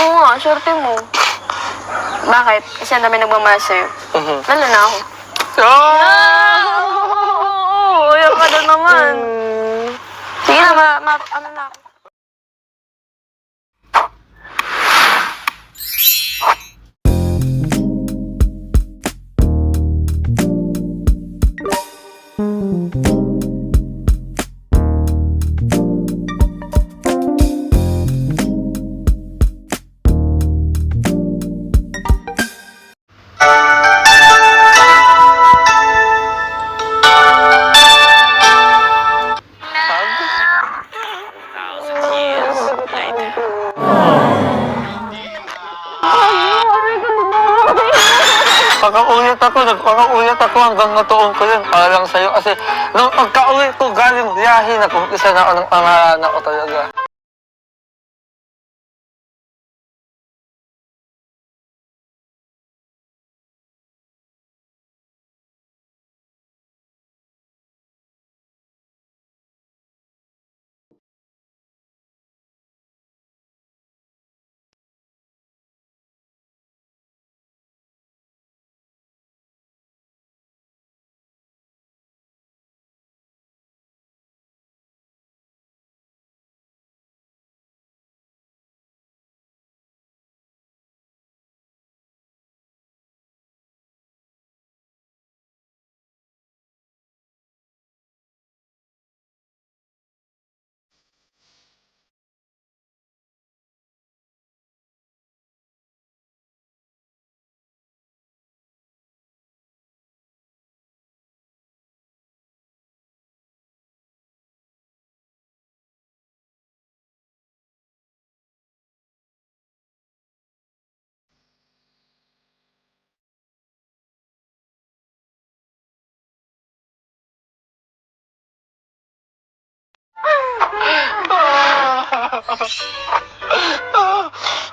Oo nga, swerte mo. Bakit? Kasi ang dami nagmamahal sa'yo. Mhm. Lalo na ako. Ah! Oo, ayaw ka na naman. Sige na, ma, ma, ano na ako. Ako, nagpaka-ulit ako hanggang natuon ko yun. Para lang sa'yo. Kasi nung pagka-uwi ko galing biyahe na kung isa na ako ng pangalan ako talaga.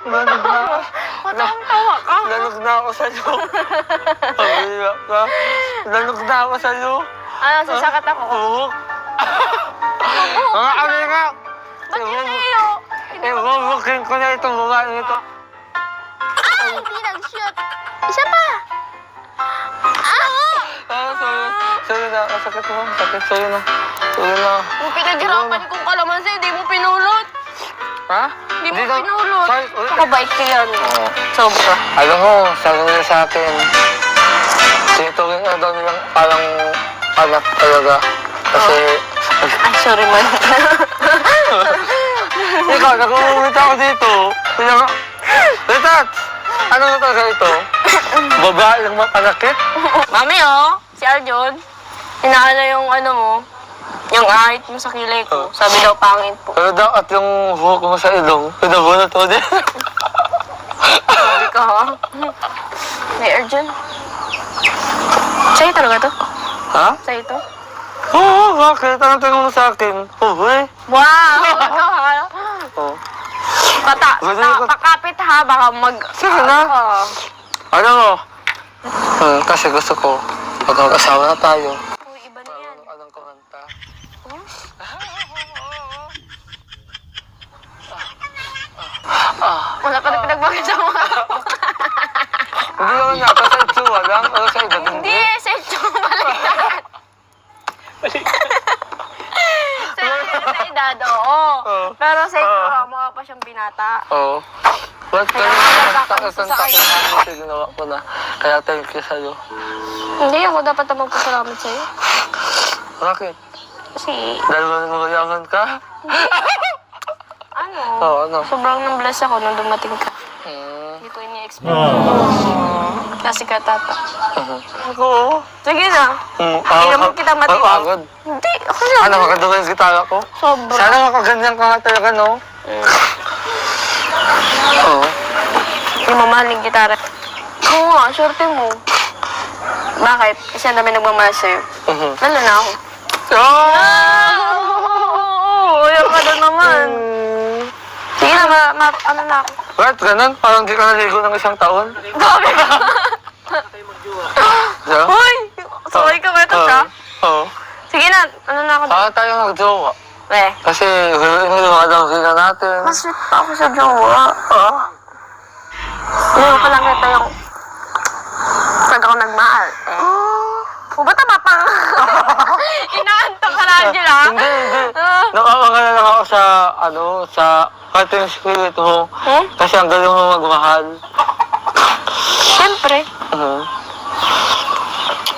Lanog na. Matawang tawa ka. Lanog na ako sa'yo. Pagbiyak ka. Lanog na ako sa'yo. Ano, sasakat ako. Oo. Mga ano nga. Ba't yun sa'yo? Ibubukin ko na itong babae nito. Ay, hindi nag-shoot. Isa pa. Ah! Ah, sorry. Sorry na. Sakit mo. Sakit sa'yo na. Sorry na. Yung pinaghirapan kong kalamansi, hindi mo pinulot. Ha? Hindi mo na- pinulot. Bait ko yan. Oo. Sobra. Alam mo, sabi nila sa akin, tinuturing na daw nilang parang anak talaga. Kasi, Ay, sorry man. ikaw, nag-uumit ako dito. Pinaka, Ritat! Ano na talaga ito? Babae ng mapanakit? Mami, oh. Si Arjon. Inaano yung ano mo. Yung ahit mo sa kilay ko. Sabi daw pangit po. Pero daw at yung buhok mo sa ilong, pinabunot mo din. Sabi ko, ha? May Arjon. Sa'yo talaga to? ha? Sa'yo to? Oo, bakit? Anong tingin mo sa akin? Oh, eh. Wow! Oh. Pata, Gusto ta, ko- pakapit ha, baka mag... Sige na. Ano mo? Hmm, kasi gusto ko, pag mag-asawa na tayo, Uy, iba na yan. Anong, anong kumanta? Wala ka na pinagbagay sa mga... Hindi naman nga, sa itsura lang, o sa iba Hindi, sa ito baliktad. sa sa edad, oo. Oo. Pero sa ito, Oo. mukha pa siyang binata. Oo. Ba't ka naman nakakatakas kanta sa ko kanya. na kasi ginawa ko na. Kaya thank you sa'yo. Hindi, ako dapat na magpasalamat sa'yo. Bakit? Kasi, Dahil mayaman ka? Ano, Oo, ano? sobrang nang-bless ako nung dumating ka. Hmm. Hindi ko ini-expect. Kasi ka, tata. Ako. Sige na. Hmm. Hindi mo kita matibag. Pagod. Hindi, ako lang. Ano, maganda ba yung gitara ko? Sobra. Sana makaganyan ka nga talaga, no? Oo. Hindi mamahal yung gitara. Oo nga, swerte mo. Bakit? Kasi ang dami nagmamahal sa'yo. Mhm. Lalo na ako. Ah! Oo, ayaw ka na naman. Ma, ano na ako. Ba't ganun? Parang di ka naligo ng isang taon? Grabe ka. Yeah? Uy, sorry ka ba ito siya? Oo. Sige na, ano na ako. Parang tayo nagjowa. Eh, Kasi iniwanan sila natin. mas sweet pa ako sa jowa. Ah? Ngayon ko lang kita yung pag ako nagmahal. Eh. O ba tama pa? Inaantok ka na, Angela. Hindi, hindi. Ah. Nakakakala lang ako sa, ano, sa cutting spirit mo. Hmm? Kasi ang galing mo magmahal. Siyempre. Mhm.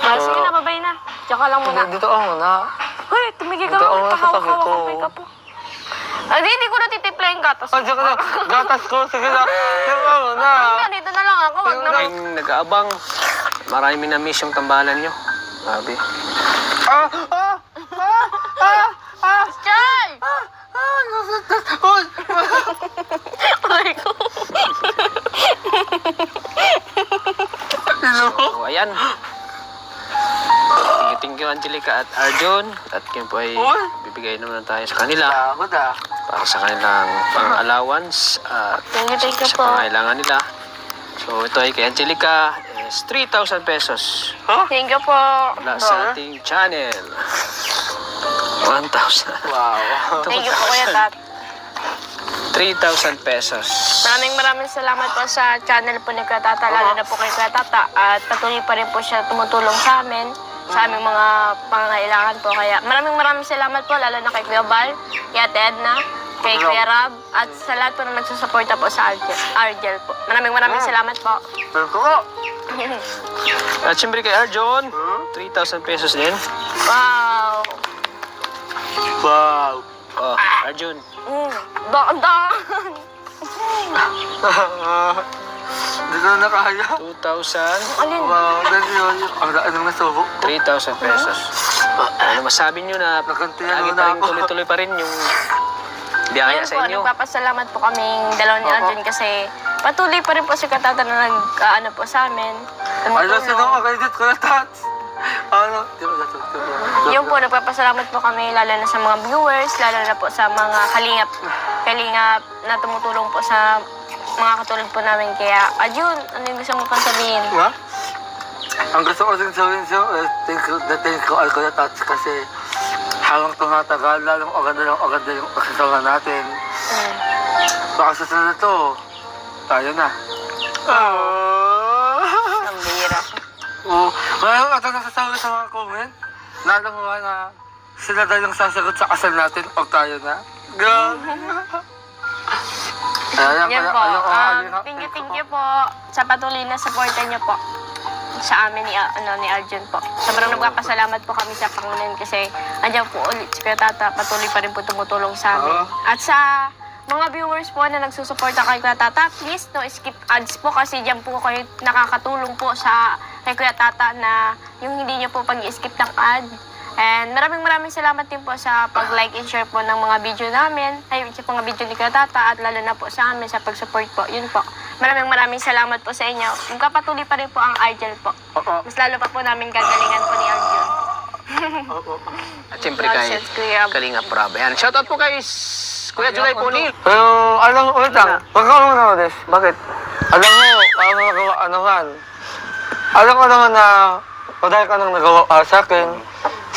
Ah, sige na, babay na. Diyan ka lang muna. Dito ako muna. Hoy, tumigil ka Ito, lang. oh, nasa tabi ko. kamay ka po. Ah, di, hindi ko na titipla yung gatas. Ah, diyan ka na. Gatas ko. Sige na. Dito ako muna. Hindi, dito na lang ako. Wag Yung naman. Yung nag-aabang, marami na miss yung tambalan nyo. Sabi. Ah! Ah! Ah! Ah! Ah! Chay! Ah! Nasaktan. Uy! Ay, So, ayan. Thank you, thank you, Angelica at Arjun. At yun po ay bibigay naman tayo sa kanila Pagod ah. para sa kanilang pang-allowance at Thank you, thank you sa po. pangailangan nila. So, ito ay kay Angelica is 3,000 pesos Thank you po. mula sa ating channel. 1,000. Wow. Thank you po, Kuya Tat. 3,000 pesos. Maraming maraming salamat po sa channel po ni Kuya Tata, lalo na po kay Kuya Tata. At patuloy pa rin po siya tumutulong sa amin, sa aming mga pangangailangan po. Kaya maraming maraming salamat po, lalo na kay Kuya Bal, kay Ate Edna, kay Kuya Rab, at sa lahat po na nagsusuporta po sa Argel, Argel po. Maraming maraming salamat po. Pero At siyempre kay Arjun, 3,000 pesos din. wow! Wow. Oh, Arjun, Mm, daan-daan! Hindi ko na kaya. 2,000, Alin? Wow. Dahil yun. Ang daan ng nasubo. 3,000 pesos. Ano masabi nyo na Nagantihan lagi mo pa na rin ako. tuloy-tuloy pa rin yung biyaya Ayun sa po, inyo. nagpapasalamat po kaming dalawa ni Oo. Arjun kasi patuloy pa rin po si Katata na nag, ah, ano po sa amin. Ay, nasa Tumutulong. nung akredit ko na tats. Ano? Di ba nasa? Yun po, nagpapasalamat po kami lalo na sa mga viewers, lalo na po sa mga kalingap, kalingap na tumutulong po sa mga katulad po namin. Kaya, Arjun, ano yung gusto mo pang sabihin? Ha? Ang gusto ko din sabihin sa'yo, eh, thank you, na thank you all ko na tats kasi habang tumatagal, lalong aganda lang aganda yung pagsasama natin. Mm. Baka sa sunod to, tayo na. Ah. Ang bihira. Oo. Ngayon, ito nasasabi sa mga comment, nalamuha na sila daw yung sasagot sa kasal natin o tayo na. Grabe. Ayan, Yan po. Um, thank you, thank you po sa patuloy na supporter niyo po sa amin ni, ah, ano, ni Arjun po. Sobrang nagpapasalamat po kami sa Panginoon kasi andyan po ulit si Kuya Tata. Patuloy pa rin po tumutulong sa amin. At sa mga viewers po na nagsusuporta kay Kuya Tata, please no skip ads po kasi diyan po kayo nakakatulong po sa kay Kuya Tata na yung hindi niyo po pag-skip ng ad. And maraming maraming salamat din po sa pag-like and share po ng mga video namin, ay sa mga video ni Kuya Tata at lalo na po sa amin sa pag-support po. Yun po. Maraming maraming salamat po sa inyo. Magkapatuloy pa rin po ang Argel po. Oo. Mas lalo pa po namin gagalingan po ni Argel. Oo. At siyempre kay Nonsense, Kuya. Kalinga Prab. Ayan, shoutout po kay S- Kuya July Punil. Pero, alam mo, wait lang. Magkakaroon mo na, Des. Bakit? Alam mo, paano nagawa, ano man. Alam ko naman na, o dahil ka nang nagawa para sa akin,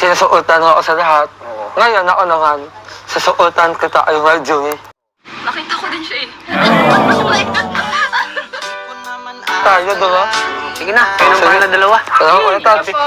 sinusuotan mo ako sa lahat. Ngayon, ako naman, susuotan kita ay Joey. Nakita ko din siya eh. Tayo, diba? Sige na, kayo ng bahala dalawa. Alam mo, ulit, Tats. Po.